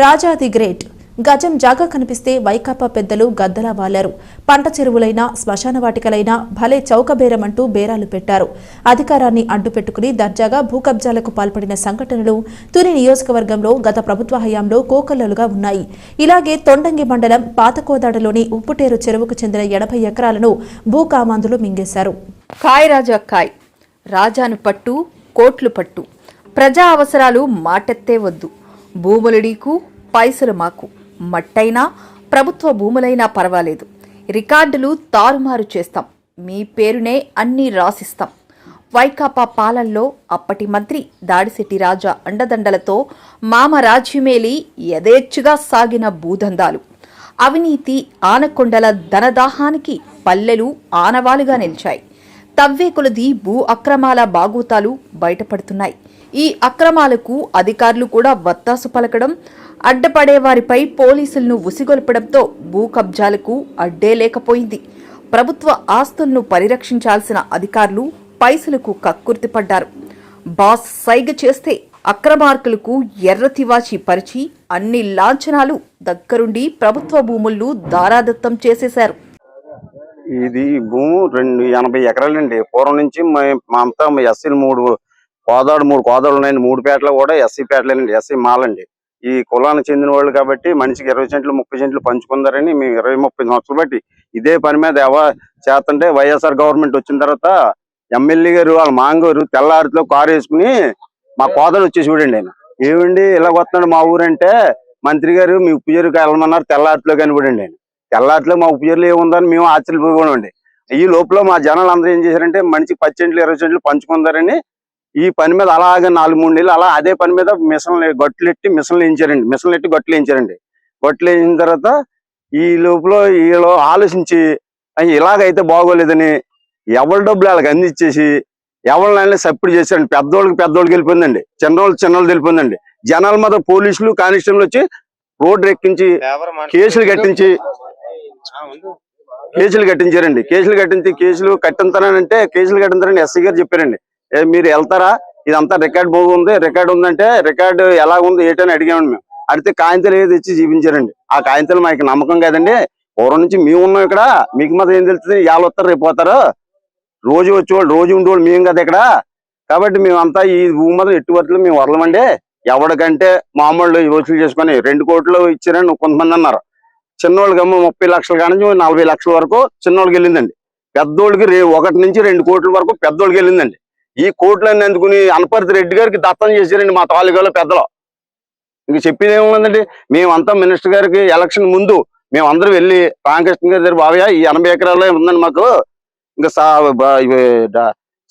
Raja the great. గజం జాగా కనిపిస్తే వైకాపా పెద్దలు గద్దలా వాలారు. పంట చెరువులైనా శ్మశాన వాటికలైనా భలే చౌకబేరమంటూ బేరాలు పెట్టారు. అధికారాన్ని అడ్డుపెట్టుకుని దర్జాగా భూకబ్జాలకు పాల్పడిన సంఘటనలు తుని నియోజకవర్గంలో గత ప్రభుత్వ హయాంలో కోకల్లలుగా ఉన్నాయి. ఇలాగే తొండంగి మండలం పాతకోదాడలోని ఉప్పుటేరు చెరువుకు చెందిన ఎనభై ఎకరాలను భూకామాందులు మింగేశారు. కాయ్ రాజా కాయ్. రాజాను పట్టు కోట్లు పట్టు. ప్రజా అవసరాలు మాటెత్తే వద్దు. భూములుడీకు పైసలు మాకు. మట్టైనా ప్రభుత్వ భూములైనా పర్వాలేదు. రికార్డులు తారుమారు చేస్తాం. మీ పేరునే అన్నీ రాసిస్తాం. వైకాపా పాలనలో అప్పటి మంత్రి దాడిశెట్టి రాజా అండదండలతో మామ రాజ్యమేలి యథేచ్ఛగా సాగిన భూదందాలు. అవినీతి ఆనకొండల ధనదాహానికి పల్లెలు ఆనవాలుగా నిలిచాయి. తవ్వే కొలది భూ అక్రమాల బాగోతాలు బయటపడుతున్నాయి. ఈ అక్రమాలకు అధికారులు కూడా వత్తాసు పలకడం అడ్డపడే వారిపై పోలీసులను ఉసిగొల్పడంతో భూ కబ్జాలకు అడ్డే లేకపోయింది. ప్రభుత్వ ఆస్తులను పరిరక్షించాల్సిన అధికారులు పైసలకు కక్కుర్తిపడ్డారు బాస్ సైగ చేస్తే అక్రమార్కులకు ఎర్ర తివాచి పరిచి అన్ని లాంఛనాలు దగ్గరుండి ప్రభుత్వ భూములను దారాదత్తం చేసేశారు. ఇది భూము రెండు ఎనభై ఎకరాలండి. పూర్వం నుంచి మా అంతా ఎస్సీలు మూడు కోదాడు మూడు కోదాడు ఉన్నాయండి. మూడు పేటలు కూడా ఎస్సీ పేటలేనండి. ఎస్సీ మాలండి. ఈ కులానికి చెందిన వాళ్ళు కాబట్టి మనిషికి ఇరవై సెంట్లు ముప్పై సెంట్లు పంచుకుందారని మేము ఇరవై ముప్పై సంవత్సరాలు బట్టి ఇదే పని మీద ఎవ చేస్తుంటే వైఎస్ఆర్ గవర్నమెంట్ వచ్చిన తర్వాత ఎమ్మెల్యే గారు వాళ్ళ మాంగారు తెల్లారితో కారు వేసుకుని మా కోదాడు వచ్చేసి చూడండి ఆయన. ఏమండి ఇలా వస్తున్నాడు మా ఊరంటే? మంత్రి గారు మీ ఉప్పు చెరుకు వెళ్ళమన్నారు. తెల్లారిలో కనిపడండి ఆయన. తెల్లారిలో మా ఉప్పు ఏముందని మేము ఆశ్చర్యపోయామండి ఈ లోపల మా జనాలు అందరూ ఏం చేశారంటే మనిషికి పది సెంట్లు ఇరవై సెంట్లు పంచుకుందారని ఈ పని మీద అలాగే నాలుగు మూడు నెలలు అలా అదే పని మీద మిషన్లు గట్లు ఎట్టి మిషన్లు వేయించారండి. మిషన్లు ఎట్టి గట్లు వేయించారండి. గట్లు వేసిన తర్వాత ఈ లోపల వీళ్ళు ఆలోచించి "అయ్య, ఇలాగైతే బాగోలేదని ఎవరి డబ్బులు వాళ్ళకి అందించేసి ఎవరినైనా సప్పుడు చేశారండి. పెద్దోళ్ళకి పెద్దోళ్ళకి వెళ్ళిపోయిందండి. చిన్నోళ్ళకి చిన్నోళ్ళకి వెళ్ళిపోయిందండి. జనాల మీద పోలీసులు కానిస్టేబుల్ వచ్చి రోడ్డు ఎక్కించి కేసులు కట్టించి కేసులు కట్టించారండి. కేసులు కట్టించి కేసులు కట్టించానంటే కేసులు కట్టించారని ఎస్సీ గారు చెప్పారండి. మీరు వెళ్తారా? ఇదంతా రికార్డ్ బాగుంది ఉంది. రికార్డ్ ఉందంటే రికార్డు ఎలా ఉంది ఏంటని అడిగామండి మేము. అడిగితే కాగితాలు ఏది ఇచ్చి చూపించారండి. ఆ కాగితాలు మాకు నమ్మకం కదండి. పూర్వం నుంచి మేము ఉన్నాం ఇక్కడ. మీకు మాత్రం ఏం తెలుస్తుంది? ఇవాళ వస్తారు రేపు పోతారు. రోజు వచ్చేవాళ్ళు రోజు ఉండేవాళ్ళు మేము కదా ఇక్కడ. కాబట్టి మేమంతా ఈ భూమి మాత్రం ఎట్టి వరకు మేము వరలమండి ఎవరికంటే మామూలు వసూలు చేసుకొని రెండు కోట్లు ఇచ్చారని కొంతమంది అన్నారు. చిన్నోళ్ళకి అమ్మ ముప్పై లక్షల కాడ నుంచి నలభై లక్షల వరకు చిన్నోళ్ళకి వెళ్ళిందండి. పెద్దోళ్ళకి రే ఒకటి నుంచి రెండు కోట్ల వరకు పెద్దోళ్ళకి వెళ్ళిందండి. ఈ కోట్లన్నీ అందుకుని అనపర్తి రెడ్డి గారికి దత్తం చేశారండి మా తాలూకాలో పెద్దలు. ఇంక చెప్పేది ఏముందండి? మేమంతా మినిస్టర్ గారికి ఎలక్షన్ ముందు మేము వెళ్ళి రామకృష్ణ గారి దగ్గర బాబయ్య ఈ ఎనభై ఎకరాల్లో ఉందండి మాకు? ఇంకా సా- బ-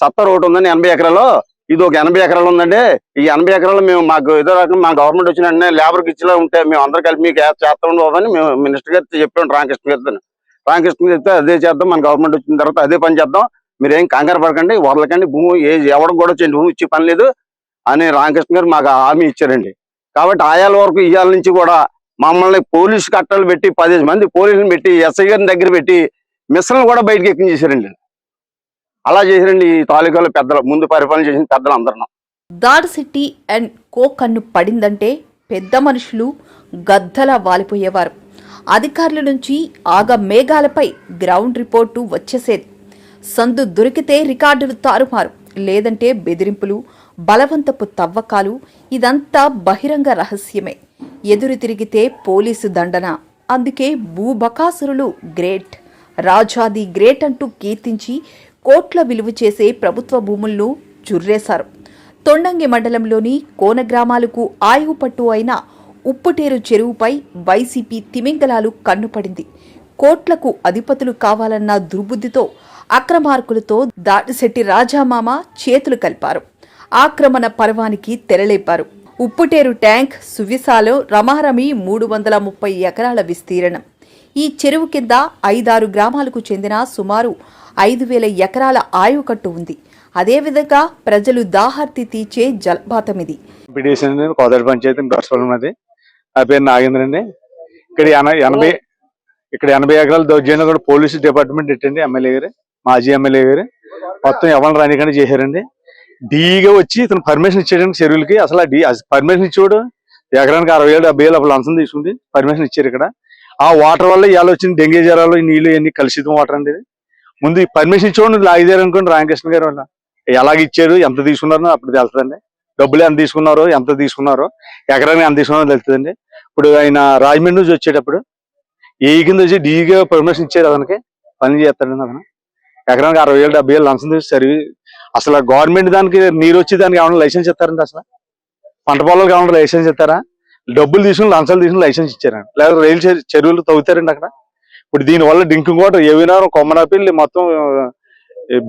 సత్తర్ ఒకటి ఉందండి ఎనభై ఎకరాలు ఇది ఒక ఎనభై ఎకరాలు ఉందండి. ఈ ఎనభై ఎకరాలు మేము మాకు ఏదో రకం మా గవర్నమెంట్ వచ్చిన వెంటనే లేబర్కి ఇచ్చేలా ఉంటే మేము అందరూ కలిపి మీకు ఏ- చేస్తాం బాబు మేము మినిస్టర్ గారితో చెప్పాం రామకృష్ణ గారితో రామకృష్ణ చెప్తే అదే చేద్దాం మన గవర్నమెంట్ వచ్చిన తర్వాత అదే పని చేద్దాం. మీరేం కంగారు పడకండి వదలకండి భూమి ఏ ఎవరికి కూడా వచ్చేయండి భూమి ఇచ్చే పని లేదు అని రామకృష్ణ గారు మాకు హామీ ఇచ్చారండి. కాబట్టి ఆయాల వరకు ఇయ్యాల నుంచి కూడా మమ్మల్ని పోలీసు కట్టలు పెట్టి పదిహేను మంది పోలీసులు పెట్టి ఎస్ఐ గారిని దగ్గర పెట్టి మిషన్లు కూడా బయటకు ఎక్కించేశారండి అలా చేశారండి ఈ తాలూకాలో పెద్దలు ముందు పరిపాలన చేసిన పెద్దలు అందరం దాడిశెట్టి అండ్ కో కన్ను పడిందంటే పెద్ద మనుషులు గద్దలా వాలిపోయేవారు. అధికారుల నుంచి ఆగ మేఘాలపై గ్రౌండ్ రిపోర్టు వచ్చేసేది. సందు దొరికితే రికార్డులు తారుమారు. లేదంటే బెదిరింపులు బలవంతపు తవ్వకాలు ఇదంతా బహిరంగ రహస్యమే. ఎదురు తిరిగితే పోలీసు దండన. అందుకే భూబకాసురులు గ్రేట్. రాజాది గ్రేట్ అంటూ కీర్తించి కోట్ల విలువ చేసే ప్రభుత్వ భూములను చుర్రేశారు తొండంగి మండలంలోని కోన గ్రామాలకు ఆయువు పట్టు అయిన ఉప్పుటేరు చెరువుపై వైసీపీ తిమింగలాలు కన్నుపడింది. కోట్లకు అధిపతులు కావాలన్న దుర్బుద్ధితో అక్రమార్కులతో దాటిశెట్టి రాజామామ చేతులు కలిపారు. ఆక్రమణ పర్వానికి తెరలేపారు. ఉప్పుటేరు ట్యాంక్ సువిసాలో రమారమి మూడు వందల ముప్పై ఎకరాల విస్తీర్ణం. ఈ చెరువు కింద ఐదారు గ్రామాలకు చెందిన సుమారు ఐదు వేల ఎకరాల ఆయుకట్టు ఉంది. అదేవిధంగా ప్రజలు దాహార్తి తీర్చే జలపాతం ఇది పిటిషన్ కోదాడ పంచాయతీ దర్శనం నా పేరు నాగేంద్ర అండి. ఇక్కడ ఎనభై ఇక్కడ ఎనభై ఎకరాల దౌర్జన్యం కూడా పోలీసు డిపార్ట్మెంట్ ఎట్టండి ఎమ్మెల్యే గారు. మాజీ ఎమ్మెల్యే గారు. మొత్తం ఎవరిని రానికండి చేశారండి. డీగా వచ్చి ఇతను పర్మిషన్ ఇచ్చేయడానికి చెరువులకి. అసలు ఆ డీ పర్మిషన్ ఇచ్చేవాడు ఎకరానికి అరవై ఏళ్ళు డెబ్బై ఏళ్ళు అప్పుడు లంచం తీసుకుంది. పర్మిషన్ ఇచ్చారు ఇక్కడ. ఆ వాటర్ వల్ల ఇవాళ వచ్చిన డెంగ్యూ జ్వరాలు నీళ్ళు ఇవన్నీ కలుషితం వాటర్ అండి ఇది. ముందు పర్మిషన్ ఇచ్చేవాడు లాగిదారు అనుకోండి రామకృష్ణ గారు వల్ల ఎలాగ ఇచ్చారు ఎంత తీసుకున్నారో అప్పుడు తెలుస్తుందండి. డబ్బులు ఎంత తీసుకున్నారో ఎంత తీసుకున్నారో ఎకరానికి ఎంత తీసుకున్నారో తెలుస్తుందండి. ఇప్పుడు ఆయన రాజమండ్రి నుంచి వచ్చేటప్పుడు ఏ కింద వచ్చి డీగా పర్మిషన్ ఇచ్చారు అతనికి? పని చేస్తాడండి అతను. ఎకరానికి అరవై ఏళ్ళు డెబ్బై ఏళ్ళు లంచం తీసి సర్వీ అసలు గవర్నమెంట్ దానికి నీరు వచ్చి దానికి ఏమైనా లైసెన్స్ ఇస్తారండి అసలు? పంట పొలాలకు ఏమైనా లైసెన్స్ ఇస్తారా? డబ్బులు తీసుకుని లంచాలు తీసుకుని లైసెన్స్ ఇచ్చారండి లేదా రైలు చెరువులు తవ్వుతారండి అక్కడ? ఇప్పుడు దీని వల్ల డ్రింకింగ్ వాటర్ ఏవినారు కొమ్మనాపిల్లి మొత్తం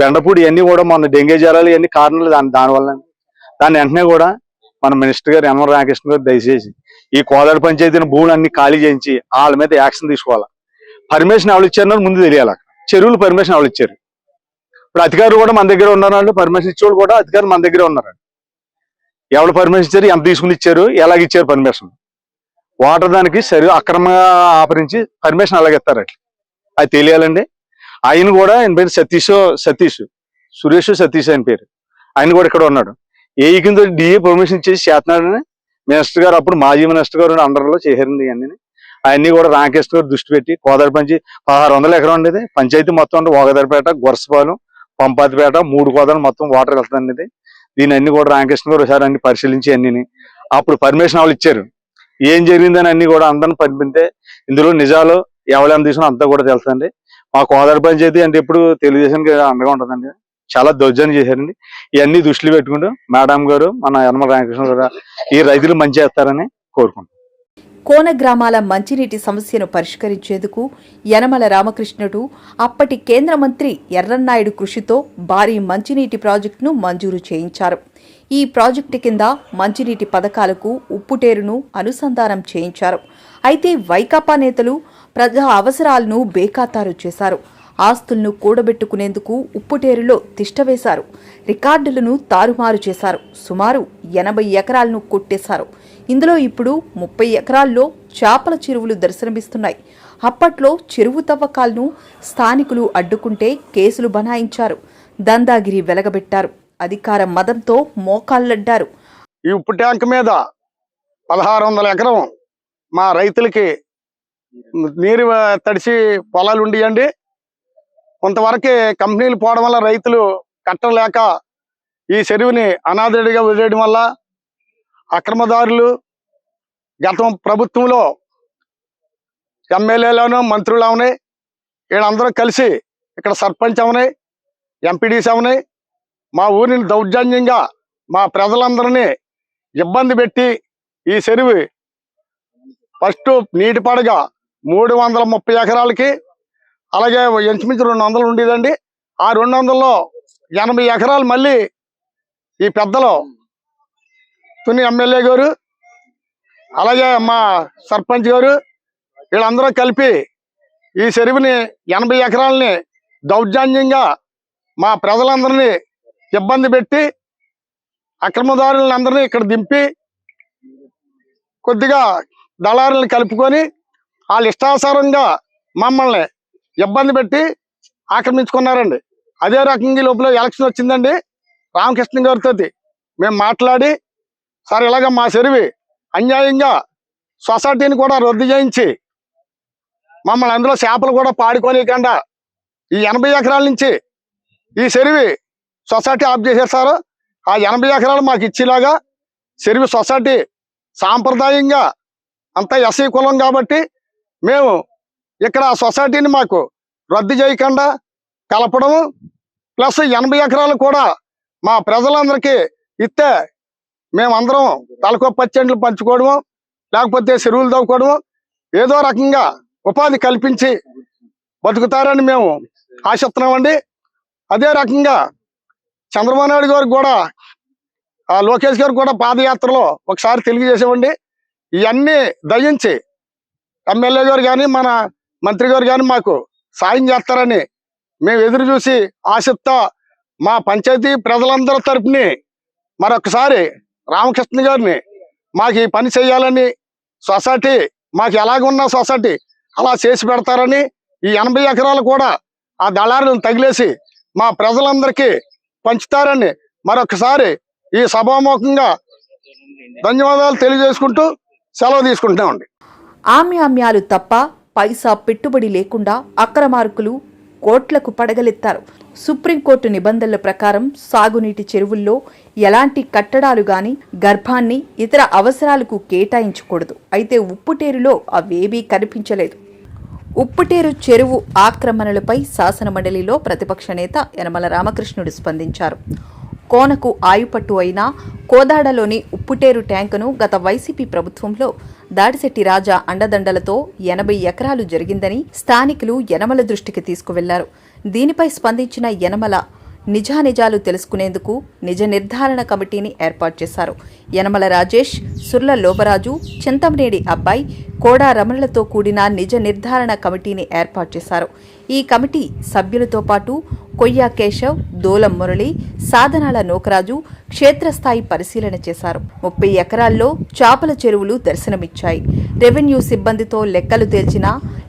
బెండపూడి ఇవన్నీ కూడా మన డెంగే జ్వరాలు ఇవన్నీ కారణాలు దాని దానివల్ల దాని వెంటనే కూడా మన మినిస్టర్ గారు యనమల రామకృష్ణ గారు దయచేసి ఈ కోదాడు పంచాయతీని భూములు అన్ని ఖాళీ చేయించి వాళ్ళ మీద యాక్షన్ తీసుకోవాలి. పర్మిషన్ ఎవరు ఇచ్చారో ముందు తెలియాలి చెరువులు పర్మిషన్ ఎవరు ఇచ్చారు? ఇప్పుడు అధికారులు కూడా మన దగ్గర ఉన్నారు పర్మిషన్ ఇచ్చేవాళ్ళు కూడా అధికారులు మన దగ్గర ఉన్నారు ఎవరు పర్మిషన్ ఇచ్చారు? ఎంత తీసుకుని ఇచ్చారు? ఎలాగ ఇచ్చారు పర్మిషన్ వాటర్ దానికి సరి అక్రమంగా ఆపరించి పర్మిషన్ అలాగే ఇస్తారు అది తెలియాలండి. ఆయన కూడా ఆయన పేరు సతీష్ సతీష్. సురేష్ సతీష్ ఆయన పేరు. ఆయన కూడా ఇక్కడ ఉన్నాడు. ఏ కింద డిఏ పర్మిషన్ ఇచ్చేసి చేస్తున్నాడని మినిస్టర్ గారు అప్పుడు మాజీ మినిస్టర్ గారు అండర్లో చేశారండి ఇవన్నీ. అవన్నీ కూడా రామకృష్ణ గారు దృష్టి పెట్టి కోదారి పంచి పదహారు వందల ఎకరం ఉండేది. పంచాయతీ మొత్తం అంటే ఓగదరిపేట గొరసపాలెం పంపాతిపేట మూడు కోదాలు మొత్తం వాటర్ వెళ్తుంది ఇది. దీని అన్ని కూడా రామకృష్ణ గారు ఒకసారి అన్ని పరిశీలించి అన్ని అప్పుడు పర్మిషన్ వాళ్ళు ఇచ్చారు. ఏం జరిగిందని అన్ని కూడా అందరిని పంపితే ఇందులో నిజాలు ఎవరు తీసుకున్నా అంతా కూడా తెలుసండి మా కోదారి పంచాయతీ అంటే ఇప్పుడు తెలుగుదేశానికి అండగా ఉంటుందండి. చాలా దౌర్జన్యం చేశారండి. ఇవన్నీ దృష్టిలో పెట్టుకుంటూ మేడం గారు మన యనమల రామకృష్ణ గారు ఈ రైతులు మంచి చేస్తారని కోరుకుంటున్నాం. కోన గ్రామాల మంచినీటి సమస్యను పరిష్కరించేందుకు యనమల రామకృష్ణుడు అప్పటి కేంద్ర మంత్రి ఎర్రన్నాయుడు కృషితో భారీ మంచినీటి ప్రాజెక్టును మంజూరు చేయించారు. ఈ ప్రాజెక్టు కింద మంచినీటి పథకాలకు ఉప్పుటేరును అనుసంధానం చేయించారు. అయితే వైకాపా నేతలు ప్రజా అవసరాలను బేఖాతారు చేశారు. ఆస్తులను కూడబెట్టుకునేందుకు ఉప్పుటేరులో తిష్టవేశారు రికార్డులను తారుమారు చేశారు. సుమారు ఎనభై ఎకరాలను కొట్టేశారు. ఇందులో ఇప్పుడు ముప్పై ఎకరాల్లో చేపల చెరువులు దర్శనమిస్తున్నాయి. అప్పట్లో చెరువు తవ్వకాలను స్థానికులు అడ్డుకుంటే కేసులు బనాయించారు. దందాగిరి వెలగబెట్టారు. అధికార మదంతో మోకాళ్ళడ్డారు. ఈ ఉప్పు ట్యాంక్ మీద పదహారు వందల ఎకరం మా రైతులకి నీరు తడిసి పొలాలు ఉండియండి. కొంతవరకు కంపెనీలు పోవడం వల్ల రైతులు కట్టలేక ఈ చెరువుని అనాథడిగా వదిలేయడం వల్ల అక్రమదారులు గతం ప్రభుత్వంలో ఎమ్మెల్యేలోనూ మంత్రులు అవునాయి వీళ్ళందరూ కలిసి ఇక్కడ సర్పంచ్ అవునాయి ఎంపీడీసీ అవునాయి. మా ఊరిని దౌర్జన్యంగా మా ప్రజలందరినీ ఇబ్బంది పెట్టి ఈ చెరువు ఫస్ట్ నీటి పడగ మూడు వందల ముప్పై ఎకరాలకి అలాగే ఇంచుమించు రెండు వందలు ఉండేదండి. ఆ రెండు వందల్లో ఎనభై ఎకరాలు మళ్ళీ ఈ పెద్దలు తుని ఎమ్మెల్యే గారు అలాగే మా సర్పంచ్ గారు వీళ్ళందరూ కలిపి ఈ చెరువుని ఎనభై ఎకరాలని దౌర్జన్యంగా మా ప్రజలందరినీ ఇబ్బంది పెట్టి అక్రమదారులను అందరినీ ఇక్కడ దింపి కొద్దిగా దళారులను కలుపుకొని వాళ్ళ ఇష్టానుసారంగా మమ్మల్ని ఇబ్బంది పెట్టి ఆక్రమించుకున్నారండి. అదే రకంగా లోపల ఎలక్షన్ వచ్చిందండి. రామకృష్ణ గారితో మేము మాట్లాడి సార్ ఇలాగ మా చెరువి అన్యాయంగా సొసైటీని కూడా రద్దు చేయించి మమ్మల్ని అందులో చేపలు కూడా పాడుకోనియకుండా ఈ ఎనభై ఎకరాల నుంచి ఈ చెరువి సొసైటీ ఆఫ్ చేశారు సార్. ఆ ఎనభై ఎకరాలు మాకు ఇచ్చేలాగా చెరువు సొసైటీ సాంప్రదాయంగా అంతా ఎస్ఐ కులం కాబట్టి మేము ఇక్కడ ఆ సొసైటీని మాకు రద్దు చేయకుండా కలపడము. ప్లస్ ఎనభై ఎకరాలు కూడా మా ప్రజలందరికీ ఇస్తే మేమందరం తలకో పచ్చండ్లు పంచుకోవడము లేకపోతే చెరువులు తవ్వుకోవడము ఏదో రకంగా ఉపాధి కల్పించి బతుకుతారని మేము ఆశిస్తున్నామండి. అదే రకంగా చంద్రబాబు నాయుడు గారికి కూడా ఆ లోకేష్ గారు కూడా పాదయాత్రలో ఒకసారి తెలియజేసామండి ఇవన్నీ దయించి ఎమ్మెల్యే గారు కానీ మన మంత్రి గారు కానీ మాకు సాయం చేస్తారని మేము ఎదురు చూసి ఆశిస్తా మా పంచాయతీ ప్రజలందరి తరపుని మరొకసారి రామకృష్ణ గారిని మాకు ఈ పని చేయాలని సొసైటీ మాకు ఎలాగున్న సొసైటీ అలా చేసి పెడతారని ఈ ఎనభై ఎకరాలు కూడా ఆ దళారులను తగిలేసి మా ప్రజలందరికీ పంచుతారని మరొకసారి ఈ సభాముఖంగా ధన్యవాదాలు తెలియజేసుకుంటూ సెలవు తీసుకుంటున్నామండి. ఆమ్యామ్యాలు తప్ప పైసా పెట్టుబడి లేకుండా అక్రమార్కులు కోట్లకు పడగలెత్తారు. సుప్రీంకోర్టు నిబంధనల ప్రకారం సాగునీటి చెరువుల్లో ఎలాంటి కట్టడాలు గాని గర్భాన్ని ఇతర అవసరాలకు కేటాయించకూడదు. అయితే ఉప్పుటేరులో అవేవీ కనిపించలేదు. ఉప్పుటేరు చెరువు ఆక్రమణలపై శాసనమండలిలో ప్రతిపక్ష నేత యనమల రామకృష్ణుడు స్పందించారు. కోనకు ఆయుపట్టు అయిన కోదాడలోని ఉప్పుటేరు ట్యాంకును గత వైసీపీ ప్రభుత్వంలో దాడిశెట్టి రాజా అండదండలతో ఎనభై ఎకరాలు జరిగిందని స్థానికులు యనమల దృష్టికి తీసుకువెళ్ళారు. దీనిపై స్పందించిన యనమల నిజానిజాలు తెలుసుకునేందుకు నిజ నిర్ధారణ కమిటీని ఏర్పాటు చేశారు. యనమల రాజేష్ సుర్ల లోబరాజు చింతమనేడి అబ్బాయి కోడా రమణలతో కూడిన నిజ నిర్ధారణ కమిటీని ఏర్పాటు చేశారు. ఈ కమిటీ సభ్యులతో పాటు కొయ్యా కేశవ్ దోలం మురళి సాధనాల నోకరాజు క్షేత్రస్థాయి పరిశీలన చేశారు. ముప్పై ఎకరాల్లో చాపల చెరువులు దర్శనమిచ్చాయి. రెవెన్యూ సిబ్బందితో లెక్కలు తేల్చిన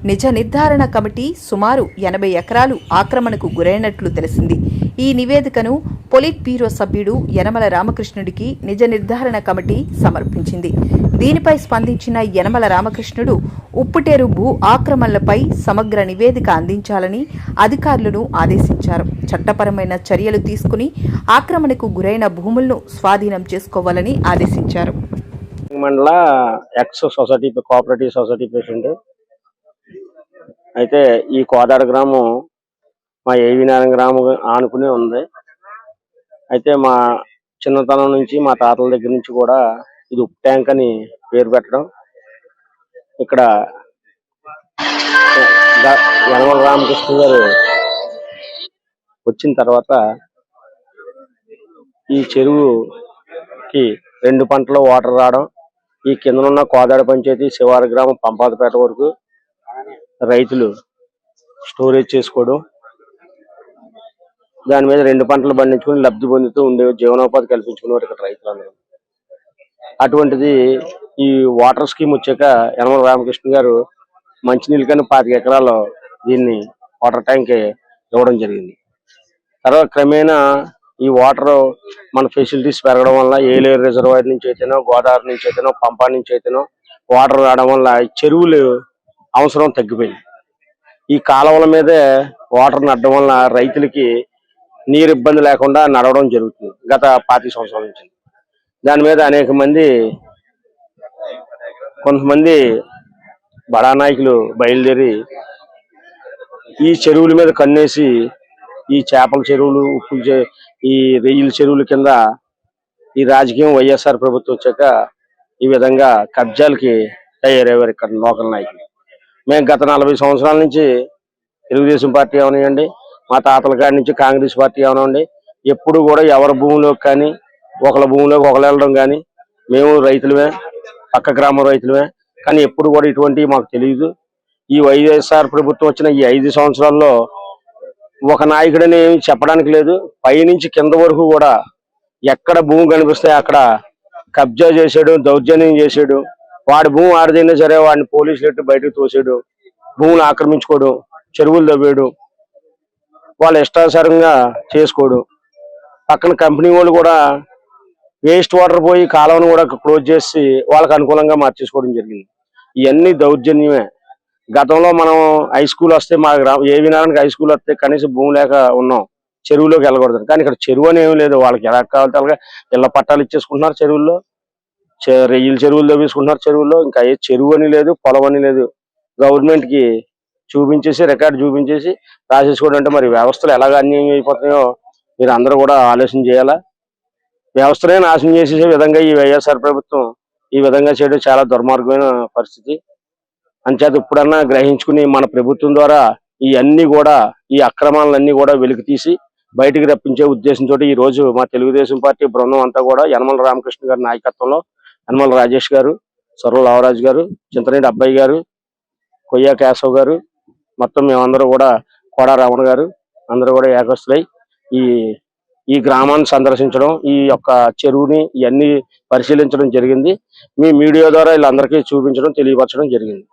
నిజ నిర్ధారణ కమిటీ సుమారు ఎనభై ఎకరాలు ఆక్రమణకు గురైనట్లు తెలిసింది. ఈ నివేదికను పొలిట్ బ్యూరో సభ్యుడు యనమల రామకృష్ణుడికి నిజ నిర్ధారణ కమిటీ సమర్పించింది. దీనిపై స్పందించిన యనమల రామకృష్ణుడు ఉప్పుటేరు భూ ఆక్రమణలపై సమగ్ర నివేదిక అందించాలని అధికారులను ఆదేశించారు. చట్టపరమైన చర్యలు తీసుకుని ఆక్రమణకు గురైన భూములను స్వాధీనం చేసుకోవాలని ఆదేశించారు. మండల ex society cooperative society president అయితే ఈ కోదాడ గ్రామం మా ఏవి నారాయణ గ్రామం ఆనుకునే ఉంది. అయితే మా చిన్నతనం నుంచి మా తాతల దగ్గర నుంచి కూడా ఇది ఉప్పు ట్యాంక్ అని పేరు పెట్టడం. ఇక్కడ వనమల యనమల రామకృష్ణ గారు వచ్చిన తర్వాత ఈ చెరువుకి రెండు పంటలు వాటర్ రావడం. ఈ కింద ఉన్న కోదాడ పంచాయతీ శివారు గ్రామం పంపాదపేట వరకు రైతులు స్టోరేజ్ చేసుకోవడం. దాని మీద రెండు పంటలు పండించుకుని లబ్ధి పొందుతూ ఉండే జీవనోపాధి కల్పించుకునేవారు ఇక్కడ రైతులందరూ అటువంటిది ఈ వాటర్ స్కీమ్ వచ్చాక యనమల రామకృష్ణ గారు మంచినీళ్ళు కన్నా పాతిక ఎకరాలు దీన్ని వాటర్ ట్యాంక్ ఇవ్వడం జరిగింది. తర్వాత క్రమేణా ఈ వాటర్ మన ఫెసిలిటీస్ పెరగడం వల్ల ఏలేరు రిజర్వాయర్ నుంచి అయితేనో గోదావరి నుంచి అయితేనో పంపా నుంచి అయితేనో వాటర్ రావడం వల్ల చెరువులు అవసరం తగ్గిపోయింది. ఈ కాలువల మీదే వాటర్ నడడం వల్ల రైతులకి నీరు ఇబ్బంది లేకుండా నడవడం జరుగుతుంది గత పాతి సంవత్సరాల నుంచి. దాని మీద అనేక మంది కొంతమంది బడా నాయకులు బయలుదేరి ఈ చెరువుల మీద కన్నేసి ఈ చేపల చెరువులు ఉప్పు ఈ రెయ్యిల చెరువుల కింద ఈ రాజకీయం వైఎస్ఆర్ ప్రభుత్వం వచ్చాక ఈ విధంగా కబ్జాలకి తయారయ్యారు ఇక్కడ లోకల్ నాయకులు. మేము గత నలభై సంవత్సరాల నుంచి తెలుగుదేశం పార్టీ అవనివ్వండి మా తాతల కాడి నుంచి కాంగ్రెస్ పార్టీ అవనివ్వండి ఎప్పుడు కూడా ఎవరి భూమిలోకి కానీ ఒకళ్ళ భూమిలోకి ఒకళ్ళు వెళ్ళడం కానీ మేము రైతులమే పక్క గ్రామం రైతులమే. కానీ ఎప్పుడు కూడా ఇటువంటివి మాకు తెలియదు. ఈ వైఎస్ఆర్ ప్రభుత్వం వచ్చిన ఈ ఐదు సంవత్సరాల్లో ఒక నాయకుడని ఏమి చెప్పడానికి లేదు. పైనుంచి కింద వరకు కూడా ఎక్కడ భూమి కనిపిస్తే అక్కడ కబ్జా చేసాడు దౌర్జన్యం చేసాడు వాడి భూమి ఆడదైనా సరే వాడిని పోలీసులు ఎట్టు బయటకు తోసాడు. భూములు ఆక్రమించుకోవడం చెరువులు తవ్వాడు వాళ్ళు ఇష్టానుసారంగా చేసుకోడు. పక్కన కంపెనీ వాళ్ళు కూడా వేస్ట్ వాటర్ పోయి కాలువను కూడా క్లోజ్ చేసి వాళ్ళకి అనుకూలంగా మార్చేసుకోవడం జరిగింది. ఇవన్నీ దౌర్జన్యమే. గతంలో మనం హై స్కూల్ వస్తే మా గ్రామ ఏ వినారానికి హై స్కూల్ వస్తే కనీసం భూమి లేక ఉన్నాం. చెరువులోకి వెళ్ళకూడదు. కానీ ఇక్కడ చెరువు అని ఏమీ లేదు. వాళ్ళకి ఎలా కావాలంటే అలాగే ఇళ్ళ పట్టాలు ఇచ్చేసుకుంటున్నారు చెరువుల్లో. చె- రెయ్యిల చెరువులు తవ్వేసుకుంటున్నారు చెరువుల్లో. ఇంకా ఏ చెరువు అని లేదు పొలం అని లేదు. గవర్నమెంట్కి చూపించేసి రికార్డు చూపించేసి రాసేసుకోవడం అంటే మరి వ్యవస్థలు ఎలాగ అన్యాయం అయిపోతున్నాయో మీరు అందరూ కూడా ఆలోచన చేయాలా? వ్యవస్థనే నాశనం చేసే విధంగా ఈ వైఎస్ఆర్ ప్రభుత్వం ఈ విధంగా చేయడం చాలా దుర్మార్గమైన పరిస్థితి. అంచేత ఇప్పుడన్నా గ్రహించుకుని మన ప్రభుత్వం ద్వారా ఈ అన్ని కూడా ఈ అక్రమాలన్నీ కూడా వెలికి తీసి బయటికి రప్పించే ఉద్దేశంతో ఈ రోజు మా తెలుగుదేశం పార్టీ బృందం అంతా కూడా యనమల రామకృష్ణ గారి నాయకత్వంలో యనమల రాజేష్ గారు సర్వ లావరాజు గారు చింతనేటి అబ్బాయి గారు కొయ్య కేశవ్ గారు మొత్తం మేమందరూ కూడా కోడా రావణ గారు అందరూ కూడా ఏకస్తులై ఈ ఈ గ్రామాన్ని సందర్శించడం ఈ యొక్క చెరువుని ఇవన్నీ పరిశీలించడం జరిగింది. మీ మీడియా ద్వారా వీళ్ళందరికీ చూపించడం తెలియపరచడం జరిగింది.